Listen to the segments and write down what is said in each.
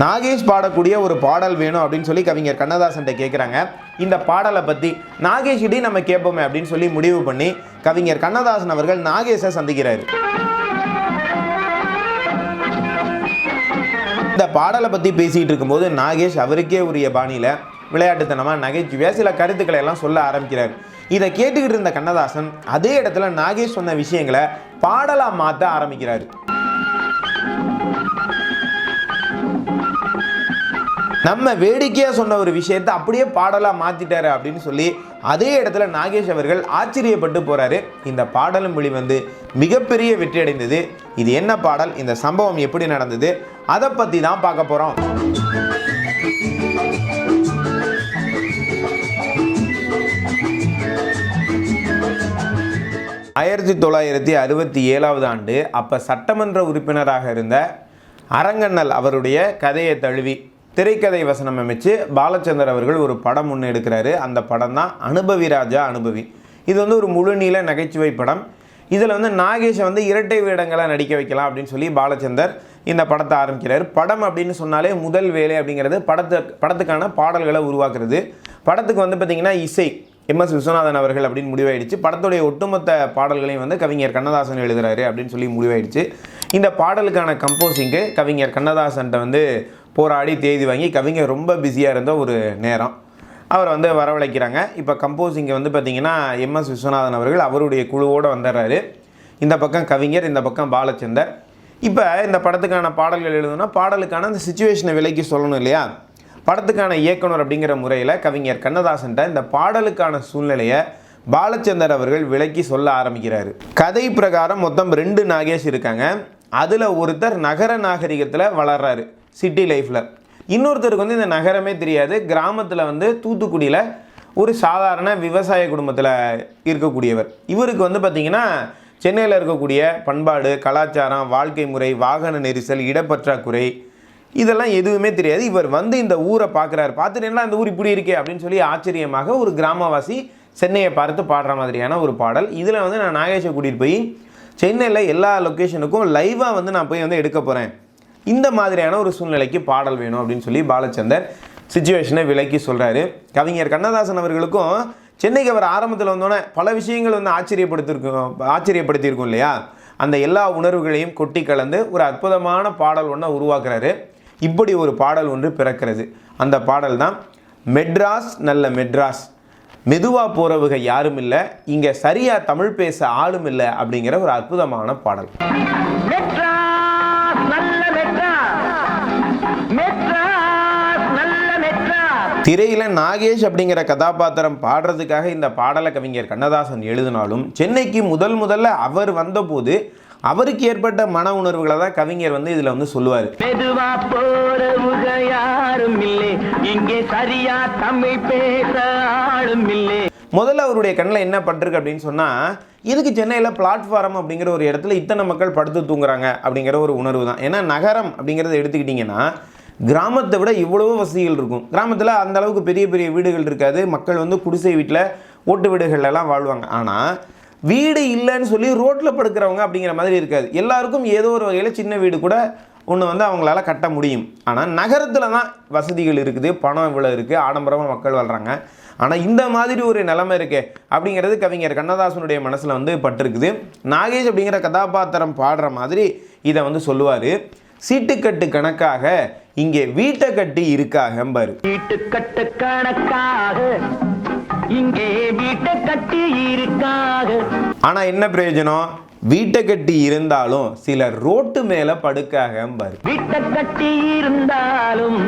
நாகேஷ் பாடக்கூடிய ஒரு பாடல் வேணும் அப்படின்னு சொல்லி கவிஞர் கண்ணதாசன்ட்ட கேட்குறாங்க இந்த பாடலை பற்றி நாகேஷிடையும் நம்ம கேட்போமே அப்படின்னு சொல்லி முடிவு பண்ணி கவிஞர் கண்ணதாசன் அவர்கள் நாகேஷை சந்திக்கிறாரு. இந்த பாடலை பற்றி பேசிகிட்டு இருக்கும்போது நாகேஷ் அவருக்கே உரிய பாணியில் விளையாட்டுத்தனமாக நகைச்சுவையாக சில கருத்துக்களை எல்லாம் சொல்ல ஆரம்பிக்கிறார். இதை கேட்டுக்கிட்டு இருந்த கண்ணதாசன் அதே இடத்துல நாகேஷ் சொன்ன விஷயங்களை பாடலாக மாற்ற ஆரம்பிக்கிறாரு. நம்ம வேடிக்கையாக சொன்ன ஒரு விஷயத்தை அப்படியே பாடலாக மாற்றிட்டாரு அப்படின்னு சொல்லி அதே இடத்துல நாகேஷ் அவர்கள் ஆச்சரியப்பட்டு போகிறாரு இந்த பாடலும் வெளிவந்து மிகப்பெரிய வெற்றி அடைந்தது. இது என்ன பாடல்? இந்த சம்பவம் எப்படி நடந்தது? அதை பற்றி தான் பார்க்க போகிறோம் ஆயிரத்தி தொள்ளாயிரத்தி அறுபத்தி ஏழாவது ஆண்டு அப்போ சட்டமன்ற உறுப்பினராக இருந்த அரங்கண்ணல் அவருடைய கதையை தழுவி திரைக்கதை வசனம் அமைச்சு பாலச்சந்தர் அவர்கள் ஒரு படம் ஒன்று எடுக்கிறாரு. அந்த படம் தான் அனுபவி ராஜா அனுபவி. இது வந்து ஒரு முழுநீள நகைச்சுவை படம். இதில் வந்து நாகேஷை வந்து இரட்டை வேடங்களாக நடிக்க வைக்கலாம் அப்படின்னு சொல்லி பாலச்சந்தர் இந்த படத்தை ஆரம்பிக்கிறார். படம் அப்படின்னு சொன்னாலே முதல் வேலை அப்படிங்கிறது படத்தை படத்துக்கான பாடல்களை உருவாக்குறது. படத்துக்கு வந்து பார்த்திங்கன்னா இசை எம்எஸ் விஸ்வநாதன் அவர்கள் அப்படின்னு முடிவாயிடுச்சு. படத்துடைய ஒட்டுமொத்த பாடல்களையும் வந்து கவிஞர் கண்ணதாசன் எழுதுகிறாரு அப்படின்னு சொல்லி முடிவாயிடுச்சு. இந்த பாடலுக்கான கம்போசிங்கு கவிஞர் கண்ணதாசன்ட்ட வந்து போராடி தேதி வாங்கி கவிஞர் ரொம்ப பிஸியாக இருந்த ஒரு நேரம். அவரை வந்து வரவழைக்கிறாங்க. இப்போ கம்போசிங்கை வந்து பார்த்திங்கன்னா எம்எஸ் விஸ்வநாதன் அவர்கள் அவருடைய குழுவோடு வந்துடுறாரு. இந்த பக்கம் கவிஞர் இந்த பக்கம் பாலச்சந்தர். இப்போ இந்த படத்துக்கான பாடல்கள் எழுதணும்னா பாடலுக்கான அந்த சுச்சுவேஷனை விலைக்கு சொல்லணும் இல்லையா? படத்துக்கான இயக்குனர் அப்படிங்கிற முறையில் கவிஞர் கண்ணதாசன்ட்ட இந்த பாடலுக்கான சூழ்நிலையை பாலச்சந்தர் அவர்கள் விலக்கி சொல்ல ஆரம்பிக்கிறார். கதை பிரகாரம் மொத்தம் ரெண்டு நாகேஷ் இருக்காங்க. அதில் ஒருத்தர் நகர நாகரிகத்தில் வளர்றாரு. சிட்டி லைஃப்பில் இன்னொருத்தருக்கு வந்து இந்த நகரமே தெரியாது. கிராமத்தில் வந்து தூத்துக்குடியில் ஒரு சாதாரண விவசாய குடும்பத்தில் இருக்கக்கூடியவர். இவருக்கு வந்து பார்த்திங்கன்னா சென்னையில் இருக்கக்கூடிய பண்பாடு கலாச்சாரம் வாழ்க்கை முறை வாகன நெரிசல் இடப்பற்றாக்குறை இதெல்லாம் எதுவுமே தெரியாது. இவர் வந்து இந்த ஊரை பார்க்குறாரு பார்த்துட்டேன்னா இந்த ஊர் இப்படி இருக்கே அப்படின்னு சொல்லி ஆச்சரியமாக ஒரு கிராமவாசி சென்னையை பார்த்து பாடுற மாதிரியான ஒரு பாடல். இதில் வந்து நான் நாகேஷை கூட்டிகிட்டு போய் சென்னையில் எல்லா லொக்கேஷனுக்கும் லைவாக வந்து நான் போய் வந்து எடுக்க போகிறேன் இந்த மாதிரியான ஒரு சூழ்நிலைக்கு பாடல் வேணும் அப்படின்னு சொல்லி பாலச்சந்தர் சுச்சுவேஷனை விலக்கி சொல்கிறாரு கவிஞர் கண்ணதாசன் அவர்களுக்கும் சென்னைக்கு அவர் ஆரம்பத்தில் வந்தோடனே பல விஷயங்கள் வந்து ஆச்சரியப்படுத்திருக்கும் ஆச்சரியப்படுத்தியிருக்கும் இல்லையா? அந்த எல்லா உணர்வுகளையும் கொட்டி கலந்து ஒரு அற்புதமான பாடல் ஒன்றை உருவாக்குறாரு. இப்படி ஒரு பாடல் ஒன்று பிறக்கிறது. அந்த பாடல் தான் மெட்ராஸ் நல்ல மெட்ராஸ். மெதுவாக போறவங்க யாரும் இல்லை. இங்கே சரியாக தமிழ் பேச ஆளும் இல்லை. அப்படிங்கிற ஒரு அற்புதமான பாடல். திரையில நாகேஷ் அப்படிங்கிற கதாபாத்திரம் பாடுறதுக்காக இந்த பாடலை கவிஞர் கண்ணதாசன் எழுதினாலும் சென்னைக்கு முதல் முதல்ல அவர் வந்தபோது அவருக்கு ஏற்பட்ட மன உணர்வுகளை தான் கவிஞர் வந்து இதில் வந்து சொல்லுவார். மெதுவா போறவுக யாரும் இல்லை. இங்கே சரியா தமிழ் பேச ஆளும் இல்லை. முதல்ல அவருடைய கண்ணில் என்ன பட்டிருக்கு அப்படின்னு சொன்னால் இதுக்கு சென்னையில் பிளாட்ஃபாரம் அப்படிங்கிற ஒரு இடத்துல இத்தனை மக்கள் படுத்து தூங்குறாங்க அப்படிங்கிற ஒரு உணர்வு தான். ஏன்னா நகரம் அப்படிங்கிறத எடுத்துக்கிட்டிங்கன்னா கிராமத்தை விட இவ்வளவோ வசதிகள் இருக்கும். கிராமத்தில் அந்த அளவுக்கு பெரிய பெரிய வீடுகள் இருக்காது. மக்கள் வந்து குடிசை வீட்டில் ஓட்டு வீடுகள்லாம் வாழ்வாங்க. ஆனால் வீடு இல்லைன்னு சொல்லி ரோட்டில் படுக்கிறவங்க அப்படிங்கிற மாதிரி இருக்காது. எல்லாருக்கும் ஏதோ ஒரு வகையில் சின்ன வீடு கூட ஒன்று வந்து அவங்களால கட்ட முடியும். ஆனால் நகரத்தில் தான் வசதிகள் இருக்குது. பணம் இவ்வளோ இருக்குது ஆடம்பரமாக மக்கள் வாழ்கிறாங்க ஆனால் இந்த மாதிரி ஒரு நிலைமை இருக்கே அப்படிங்கிறது கவிஞர் கண்ணதாசனுடைய மனசில் வந்து பட்டிருக்குது. நாகேஷ் அப்படிங்கிற கதாபாத்திரம் பாடுற மாதிரி இதை வந்து சொல்லுவார். சீட்டுக்கட்டு கணக்காக இங்கே வீட்டை கட்டி இருக்காகம்பாரு வீட்டு கட்டு கணக்காக இங்கே வீட்டை கட்டி இருக்காக. ஆனால் என்ன பிரயோஜனம்? வீட்டை கட்டி இருந்தாலும் சிலர் ரோட்டு மேலே படுக்காகம்பாரு வீட்டை கட்டி இருந்தாலும்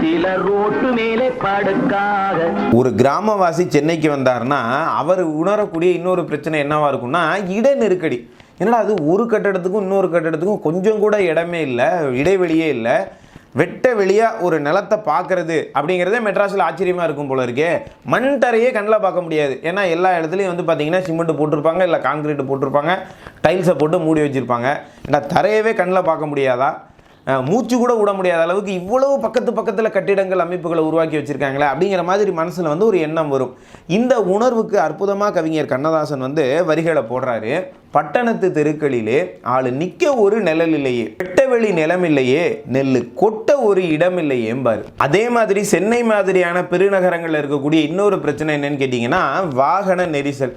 சில ரோட்டு மேலே படுக்காக. ஒரு கிராமவாசி சென்னைக்கு வந்தாருன்னா அவர் உணரக்கூடிய இன்னொரு பிரச்சனை என்னவா இருக்கும்னா இட நெருக்கடி என்னடா அது ஒரு கட்டடத்துக்கும் இன்னொரு கட்டடத்துக்கும் கொஞ்சம் கூட இடமே இல்லை இடைவெளியே இல்லை. வெட்ட வெளியாக ஒரு நிலத்தை பார்க்கறது அப்படிங்கிறதே மெட்ராஸில் ஆச்சரியமாக இருக்கும் போல இருக்கே. மண் தரையே கண்ணில் பார்க்க முடியாது. ஏன்னா எல்லா இடத்துலையும் வந்து பார்த்தீங்கன்னா சிமெண்ட் போட்டிருப்பாங்க இல்லை காங்கிரீட் போட்டிருப்பாங்க டைல்ஸை போட்டு மூடி வச்சுருப்பாங்க. ஏன்னா தரையவே கண்ணில் பார்க்க முடியாதா? மூச்சு கூட விட முடியாத அளவுக்கு இவ்வளவு பக்கத்து பக்கத்தில் கட்டிடங்கள் அமைப்புகளை உருவாக்கி வச்சிருக்காங்களே அப்படிங்கிற மாதிரி மனசில் வந்து ஒரு எண்ணம் வரும். இந்த உணர்வுக்கு அற்புதமாக கவிஞர் கண்ணதாசன் வந்து வரிகளை போடுறாரு. பட்டணத்து தெருக்களிலே ஆளு நிற்க ஒரு நிழல் இல்லையே வெட்ட வயல்வெளி நிலம் இல்லையே நெல் கொட்ட ஒரு இடம் இல்லையேம்பாரு அதே மாதிரி சென்னை மாதிரியான பெருநகரங்களில் இருக்கக்கூடிய இன்னொரு பிரச்சனை என்னன்னு கேட்டிங்கன்னா வாகன நெரிசல்.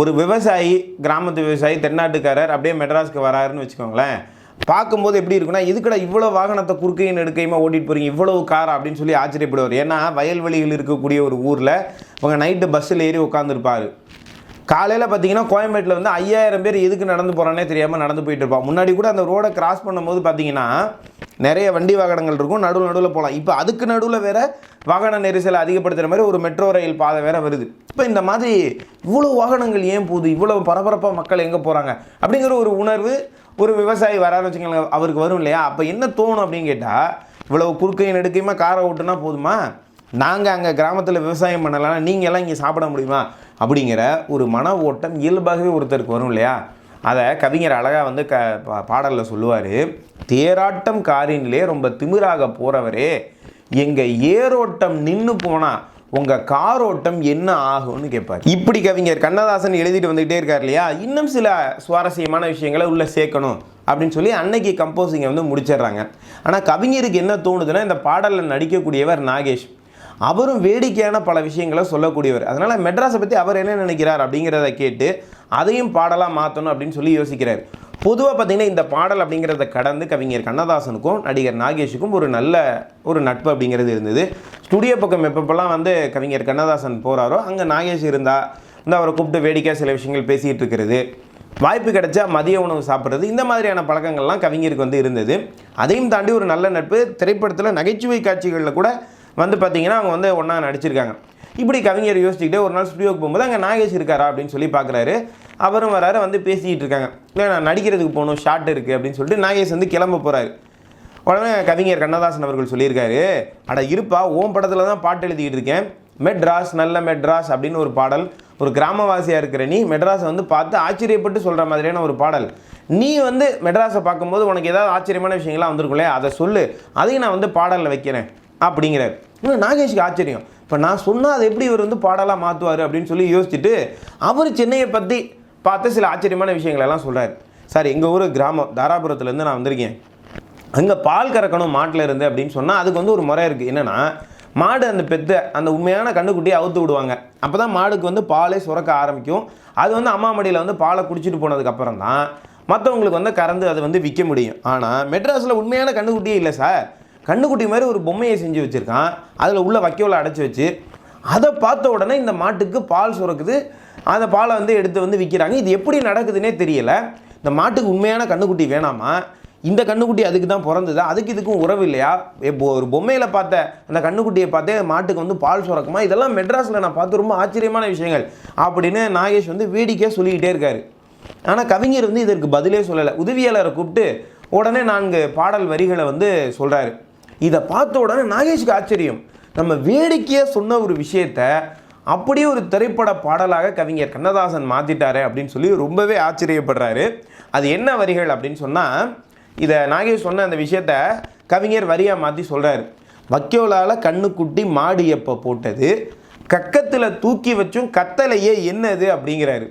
ஒரு விவசாயி கிராமத்து விவசாயி தென்னாட்டுக்காரர் அப்படியே மெட்ராஸ்க்கு வராருன்னு வச்சுக்கோங்களேன். பார்க்கும்போது எப்படி இருக்குன்னா இதுக்கட இவ்வளோ வாகனத்தை குறுக்கையும் நெடுக்கையுமா ஓட்டிட்டு போகிறீங்க இவ்வளவு காரா? அப்படின்னு சொல்லி ஆச்சரியப்படுவார். ஏன்னா வயல்வெளியில் இருக்கக்கூடிய ஒரு ஊரில் அவங்க நைட்டு பஸ்ஸில் ஏறி உட்காந்துருப்பார் காலையில் பார்த்தீங்கன்னா கோயம்பேட்டில் வந்து ஐயாயிரம் பேர் எதுக்கு நடந்து போகிறானே தெரியாமல் நடந்து போயிட்டு இருப்பான். முன்னாடி கூட அந்த ரோடை கிராஸ் பண்ணும்போது பார்த்தீங்கன்னா நிறைய வண்டி வாகனங்கள் இருக்கும். நடுவில் நடுவில் போகலாம் இப்போ அதுக்கு நடுவில் வேறு வாகன நெரிசலை அதிகப்படுத்துகிற மாதிரி ஒரு மெட்ரோ ரயில் பாதை வேறு வருது. இப்போ இந்த மாதிரி இவ்வளோ வாகனங்கள் ஏன் போகுது? இவ்வளோ பரபரப்பாக மக்கள் எங்கே போகிறாங்க அப்படிங்கிற ஒரு உணர்வு ஒரு விவசாயி வரான்னு வச்சுக்கோங்களேன் அவருக்கு வரும் இல்லையா? அப்போ என்ன தோணும் அப்படின்னு கேட்டால் இவ்வளவு குறுக்கையும் நெடுக்கையுமா காரை ஓட்டுனா போதுமா? நாங்கள் அங்கே கிராமத்தில் விவசாயம் பண்ணலாம் நீங்கள்லாம் இங்கே சாப்பிட முடியுமா? அப்படிங்கிற ஒரு மன ஓட்டம் இயல்பாகவே ஒருத்தருக்கு வரும் இல்லையா? அதை கவிஞர் அழகாக வந்து க பா- சொல்லுவார் தேராட்டம் காரினிலே ரொம்ப திமிராக போகிறவரே எங்கள் ஏரோட்டம் நின்று போனால் உங்கள் காரோட்டம் என்ன ஆகும்னு கேட்பார். இப்படி கவிஞர் கண்ணதாசன் எழுதிட்டு வந்துகிட்டே இருக்கார் இல்லையா? இன்னும் சில சுவாரஸ்யமான விஷயங்களை உள்ளே சேர்க்கணும் அப்படின்னு சொல்லி அன்னைக்கு கம்போசிங்கை வந்து முடிச்சிடுறாங்க. ஆனால் கவிஞருக்கு என்ன தோணுதுன்னா இந்த பாடலில் நடிக்கக்கூடியவர் நாகேஷ். அவரும் வேடிக்கையான பல விஷயங்களை சொல்லக்கூடியவர். அதனால் மெட்ராஸை பற்றி அவர் என்ன நினைக்கிறார் அப்படிங்கிறத கேட்டு அதையும் பாடலாக மாற்றணும் அப்படின்னு சொல்லி யோசிக்கிறார். பொதுவாக பார்த்திங்கன்னா இந்த பாடல் அப்படிங்கிறத கடந்து கவிஞர் கண்ணதாசனுக்கும் நடிகர் நாகேஷுக்கும் ஒரு நல்ல ஒரு நட்பு அப்படிங்கிறது இருந்தது. ஸ்டுடியோ பக்கம் எப்பப்பெல்லாம் வந்து கவிஞர் கண்ணதாசன் போகிறாரோ அங்கே நாகேஷ் இருந்தால் வந்து அவரை கூப்பிட்டு வேடிக்கையாக சில விஷயங்கள் பேசிகிட்டு இருக்கிறது. வாய்ப்பு கிடைச்சா மதிய உணவு சாப்பிட்றது. இந்த மாதிரியான பழக்கங்கள்லாம் கவிஞருக்கு வந்து இருந்தது. அதையும் தாண்டி ஒரு நல்ல நட்பு. திரைப்படத்தில் நகைச்சுவை காட்சிகளில் கூட வந்து பார்த்தீங்கன்னா அவங்க வந்து ஒன்றா நடிச்சிருக்காங்க. இப்படி கவிஞர் யோசிச்சுக்கிட்டே ஒரு நாள் ஸ்டுடியோக்கு போகும்போது அங்கே நாகேஷ் இருக்காரா அப்படின்னு சொல்லி பார்க்குறாரு அவரும் வராரு வந்து பேசிக்கிட்டு இருக்காங்க. இல்லை நான் நடிக்கிறதுக்கு போகணும் ஷார்ட் இருக்குது அப்படின்னு சொல்லிட்டு நாகேஷ் வந்து கிளம்ப போகிறாரு உடனே கவிஞர் கண்ணதாசன் அவர்கள் சொல்லியிருக்காரு அட இருப்பா ஓம் படத்தில் தான் பாட்டு எழுதிக்கிட்டு இருக்கேன். மெட்ராஸ் நல்ல மெட்ராஸ் அப்படின்னு ஒரு பாடல். ஒரு கிராமவாசியாக இருக்கிற நீ மெட்ராஸை வந்து பார்த்து ஆச்சரியப்பட்டு சொல்கிற மாதிரியான ஒரு பாடல். நீ வந்து மெட்ராஸை பார்க்கும்போது உனக்கு ஏதாவது ஆச்சரியமான விஷயங்கள்லாம் வந்திருக்கும்ல அதை சொல்லு. அதையும் நான் வந்து பாடலில் வைக்கிறேன் அப்படிங்கிறார். இன்னும் நாகேஷுக்கு ஆச்சரியம். இப்போ நான் சொன்னால் அதை எப்படி இவர் வந்து பாடலாக மாற்றுவார் அப்படின்னு சொல்லி யோசிச்சுட்டு அவர் சென்னையை பற்றி பார்த்து சில ஆச்சரியமான விஷயங்களெல்லாம் சொல்கிறார் சார் எங்கள் ஊர் கிராமம். தாராபுரத்துலேருந்து நான் வந்திருக்கேன். அங்கே பால் கறக்கணும் மாட்டில் இருந்து அப்படின்னு சொன்னால் அதுக்கு வந்து ஒரு முறை இருக்குது என்னென்னா மாடு அந்த பெத்தை அந்த உண்மையான கண்ணுக்குட்டியை அவுத்து விடுவாங்க. அப்போ தான் மாடுக்கு வந்து பாலே சுரக்க ஆரம்பிக்கும். அது வந்து அம்மா மடியில் வந்து பாலை குடிச்சிட்டு போனதுக்கப்புறம் தான் மற்றவங்களுக்கு வந்து கறந்து அதை வந்து விற்க முடியும். ஆனால் மெட்ராஸில் உண்மையான கண்ணுக்குட்டியே இல்லை சார். கண்ணுக்குட்டி மாதிரி ஒரு பொம்மையை செஞ்சு வச்சுருக்கான். அதில் உள்ள வைக்கோலை அடைச்சி வச்சு அதை பார்த்த உடனே இந்த மாட்டுக்கு பால் சுரக்குது. அந்த பாலை வந்து எடுத்து வந்து விற்கிறாங்க இது எப்படி நடக்குதுன்னே தெரியலை. இந்த மாட்டுக்கு உண்மையான கண்ணுக்குட்டி வேணாமா? இந்த கண்ணுக்குட்டி அதுக்கு தான் பிறந்ததா? அதுக்கு இதுக்கும் உறவு இல்லையா? இப்போ ஒரு பொம்மையில் பார்த்த அந்த கண்ணுக்குட்டியை பார்த்தே மாட்டுக்கு வந்து பால் சுரக்குமா? இதெல்லாம் மெட்ராஸில் நான் பார்த்து ரொம்ப ஆச்சரியமான விஷயங்கள். அப்படின்னு நாகேஷ் வந்து வேடிக்கையாக சொல்லிக்கிட்டே இருக்காரு. ஆனால் கவிஞர் வந்து இதற்கு பதிலே சொல்லலை. உதவியாளரை கூப்பிட்டு உடனே நான்கு பாடல் வரிகளை வந்து சொல்கிறாரு இதை பார்த்த உடனே நாகேஷுக்கு ஆச்சரியம். நம்ம வேடிக்கையாக சொன்ன ஒரு விஷயத்த அப்படியே ஒரு திரைப்பட பாடலாக கவிஞர் கண்ணதாசன் மாற்றிட்டாரு அப்படின்னு சொல்லி ரொம்பவே ஆச்சரியப்படுறாரு. அது என்ன வரிகள் அப்படின்னு சொன்னால் இதை நாகேஷ் சொன்ன அந்த விஷயத்த கவிஞர் வரியாக மாற்றி சொல்கிறாரு வக்கோலால் கண்ணுக்குட்டி மாடு எப்போ போட்டது? கக்கத்தில் தூக்கி வச்சும் கத்தலையே என்னது அப்படிங்கிறாரு.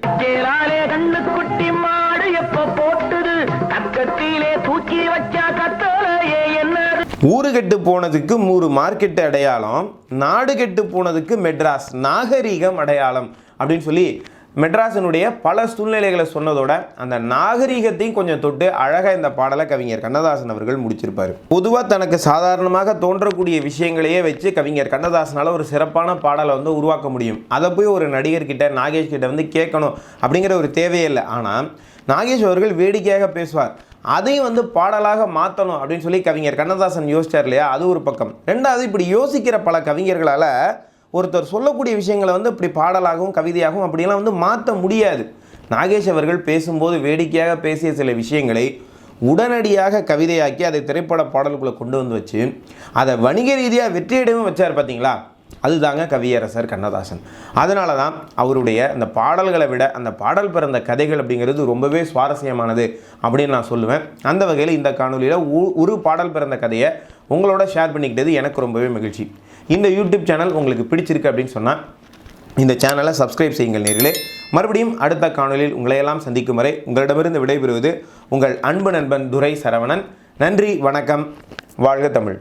ஊரு கெட்டு போனதுக்கு மூறு மார்க்கெட் அடையாளம் நாடு கெட்டு போனதுக்கு மெட்ராஸ் நாகரீகம் அடையாளம் அப்படின்னு சொல்லி மெட்ராஸினுடைய பல சூழ்நிலைகளை சொன்னதோட அந்த நாகரீகத்தையும் கொஞ்சம் தொட்டு அழகாக இந்த பாடலை கவிஞர் கண்ணதாசன் அவர்கள் முடிச்சிருப்பார். பொதுவாக தனக்கு சாதாரணமாக தோன்றக்கூடிய விஷயங்களையே வச்சு கவிஞர் கண்ணதாசனால் ஒரு சிறப்பான பாடலை வந்து உருவாக்க முடியும். அதை போய் ஒரு நடிகர்கிட்ட நாகேஷ் கிட்ட வந்து கேட்கணும் அப்படிங்கிற ஒரு தேவையே இல்லை. ஆனால் நாகேஷ் அவர்கள் வேடிக்கையாக பேசுவார். அதையும் வந்து பாடலாக மாற்றணும் அப்படின்னு சொல்லி கவிஞர் கண்ணதாசன் யோசிச்சார் இல்லையா? அது ஒரு பக்கம். ரெண்டாவது இப்படி யோசிக்கிற பல கவிஞர்களால் ஒருத்தர் சொல்லக்கூடிய விஷயங்களை வந்து இப்படி பாடலாகவும் கவிதையாகவும் அப்படியெல்லாம் வந்து மாற்ற முடியாது. நாகேஷ் அவர்கள் பேசும்போது வேடிக்கையாக பேசிய சில விஷயங்களை உடனடியாக கவிதையாக்கி அதை திரைப்பட பாடலுக்குள்ளே கொண்டு வந்து வச்சு அதை வணிக ரீதியாக வெற்றியிடவும் வச்சார் பார்த்தீங்களா அதுதாங்க கவியரசர் கண்ணதாசன். அதனால தான் அவருடைய அந்த பாடல்களை விட அந்த பாடல் பிறந்த கதைகள் அப்படிங்கிறது ரொம்பவே சுவாரஸ்யமானது அப்படின்னு நான் சொல்லுவேன். அந்த வகையில் இந்த காணொலியில் ஒரு பாடல் பிறந்த கதையை உங்களோட ஷேர் பண்ணிக்கிட்டது எனக்கு ரொம்பவே மகிழ்ச்சி. இந்த யூடியூப் சேனல் உங்களுக்கு பிடிச்சிருக்கு அப்படின்னு சொன்னால் இந்த சேனலை சப்ஸ்கிரைப் செய்யுங்கள் நேரிலே மறுபடியும் அடுத்த காணொலியில் உங்களையெல்லாம் சந்திக்கும் வரை உங்களிடமிருந்து விடைபெறுவது உங்கள் அன்பு நண்பன் துரை சரவணன் நன்றி வணக்கம். வாழ்க தமிழ்.